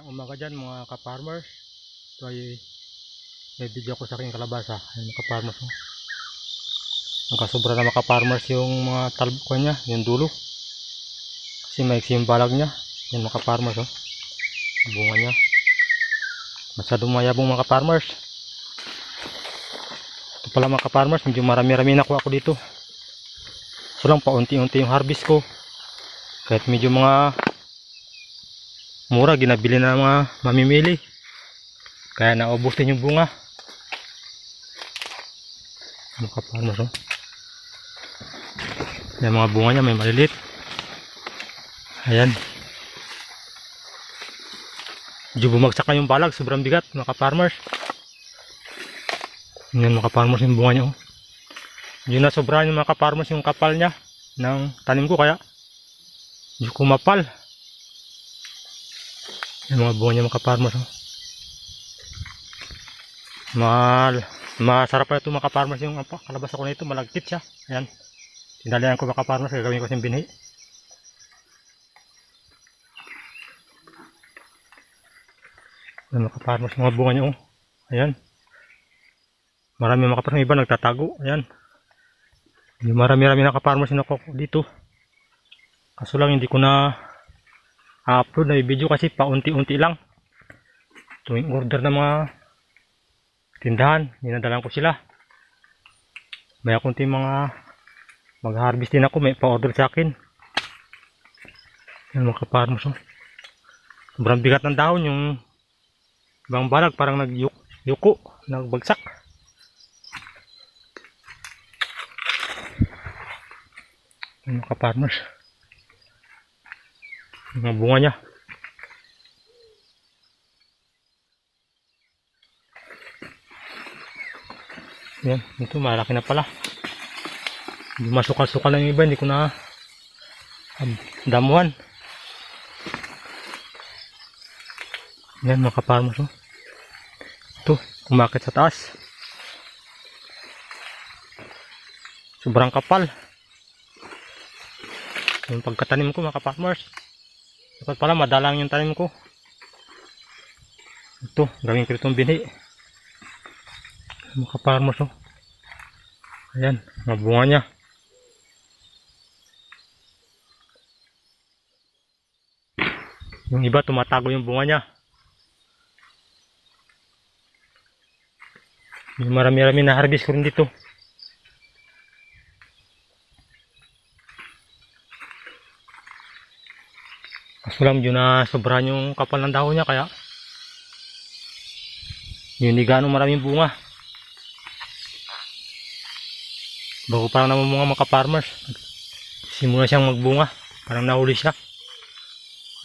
Ang umaga dyan mga ka-farmers. Ito ay may video ko sa aking kalabasa. Ayun mga ka-farmers. Oh. Nagkasobra na mga ka-farmers yung mga talbo ko niya, yung dulo. Kasi maiksi yung balag niya. Yan mga ka-farmers. Oh. Bunga niya. Masyadong mayabong mga ka-farmers. Ito pala mga ka-farmers, medyo marami-rami na ako dito. So lang paunti-unti yung harvest ko. Kahit medyo mga mura ginabili na mga mamimili. Kaya naubos din yung bunga. Ano ka pa ano yung mga bunga niya may malilit. Ayan. Medyo bumagsak na yung balag sobrang bigat mga farmers yan mga farmers yung bunga niya oh. yun na sobrahan yung mga farmers yung kapal niya ng tanim ko kaya medyo kumapal yung mga bunga niya mga farmers oh. Mal masarap pa ito mga farmers yung apa, kalabasa ko na ito malagkit siya. Ayan. Tinalian ko mga farmers gagawin ko siyang binhi. Ayan mga farmers mga bunga niya oh. ayan. Marami mga farmers iba nagtatago. Ayan. Yung marami marami na farmers na dito. Kaso lang hindi ko na upload na video kasi paunti-unti lang. Tuwing order ng mga tindahan dinadalan ko sila. May akunti mga mag harvest din ako may pa-order sa akin. Yan mga kaparmos oh. sobrang bigat ng dahon yung ibang balag parang nagyuko nagbagsak. Yan mga kaparmos mga bunga niya. Yan, ito malaki na pala. Masukal-sukal ng iba, hindi ko na um, damuhan. Yan, mga kaparmos. Oh. Ito, umakit sa taas. Sobrang kapal. Yung pagkatanim ko, mga kaparmers. Dapat pala madalang yung tanim ko. Ito, gawin ko itong binhi. Mga farmers oh. Ayan, mga bunga niya. Yung iba tumatago yung bunga niya. Yung marami-rami na harvest ko rin dito. Kaso lang yun na sobrahan yung kapal ng dahon niya kaya yun hindi gano'ng maraming bunga. Bago parang namumunga mga farmers Simula siyang magbunga. Parang nahuli siya.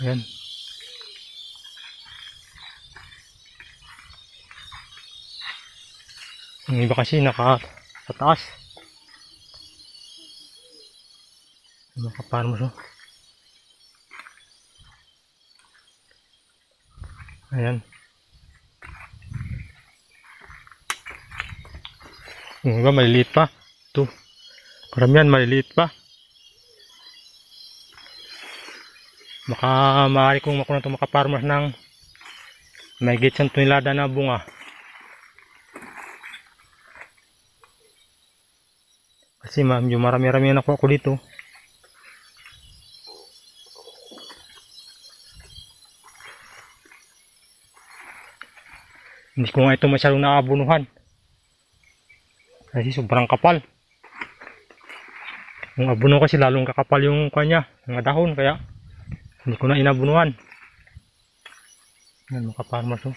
Ayan. Yung iba kasi naka sa taas. Mga farmers oh. Ayan. Yung iba maliliit pa. Ito. Karamihan maliliit pa. Baka maaari kong makuha itong mga farmers ng may gitsang tunilada na bunga. Kasi ma'am, yung marami-rami na nakuha ko dito. Hindi ko nga ito masyadong naabunuhan. Kasi sobrang kapal. Yung abuno kasi lalong kakapal yung kanya, mga dahon kaya hindi ko na inabunuhan. Yan farmers oh.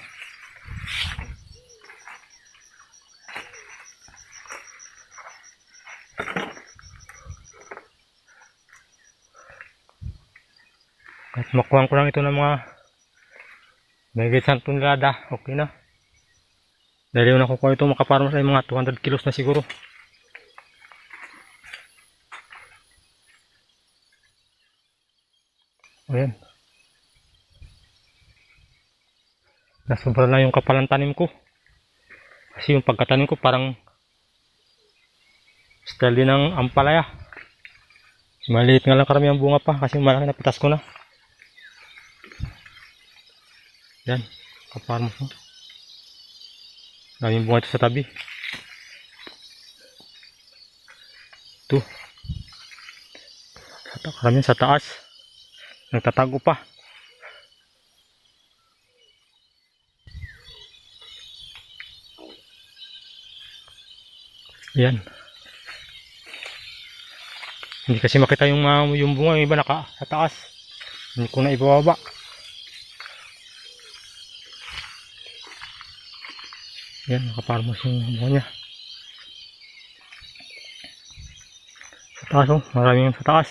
Kahit makuha ko lang ito ng mga may isang tonelada, okay na. Dahil yung nakukuha ito makaparmas ay mga 200 kilos na siguro. Ayan. Nasobra na yung kapalan tanim ko. Kasi yung pagkatanim ko parang style din ng ampalaya. Maliit nga lang karami ang bunga pa kasi malaki na pitas ko na. Yan, kaparmos mo. Daming bunga ito sa tabi. Ito. Karamihan sa taas. Nagtatago pa. Yan. Hindi kasi makita yung, yung bunga, yung iba naka sa taas. Hindi ko na ibababa. Yan, nakaparmos yung bunga niya. Sa taas oh, marami yung sa taas.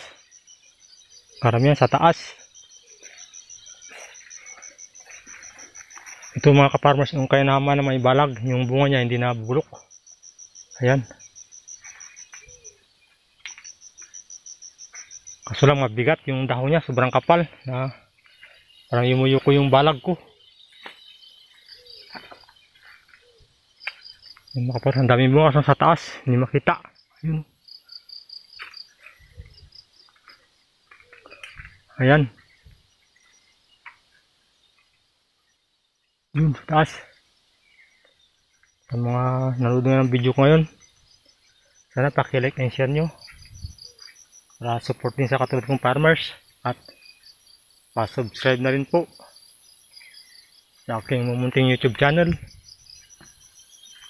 Karamihan sa taas. Ito mga kaparmers, yung kaya naman na may balag, yung bunga niya hindi nabulok. Ayan. Kaso lang mabigat yung dahon niya, sobrang kapal na parang yumuyuko yung balag ko. Yung mga kaparmers, ang daming bunga sa taas, hindi makita. Ayun. Ayan. Yun, sa taas. Sa mga nanood nga ng video ko ngayon, sana paki-like and share nyo. Para support din sa katulad kong farmers. At pa-subscribe na rin po sa aking mumunting YouTube channel.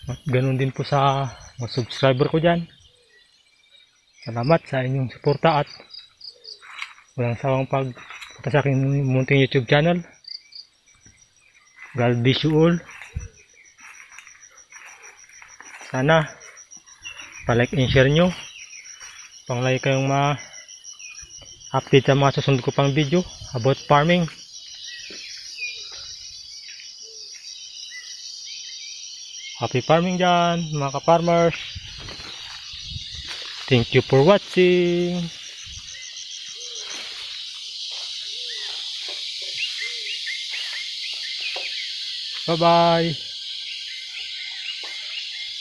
Ganun din po sa mga subscriber ko dyan. Salamat sa inyong suporta at walang sawang pag sa aking munting YouTube channel. God bless you all. Sana pa-like and share nyo. Pang-like kayong ma update sa mga susunod ko pang video about farming. Happy farming dyan, mga ka-farmers. Thank you for watching. Bye-bye.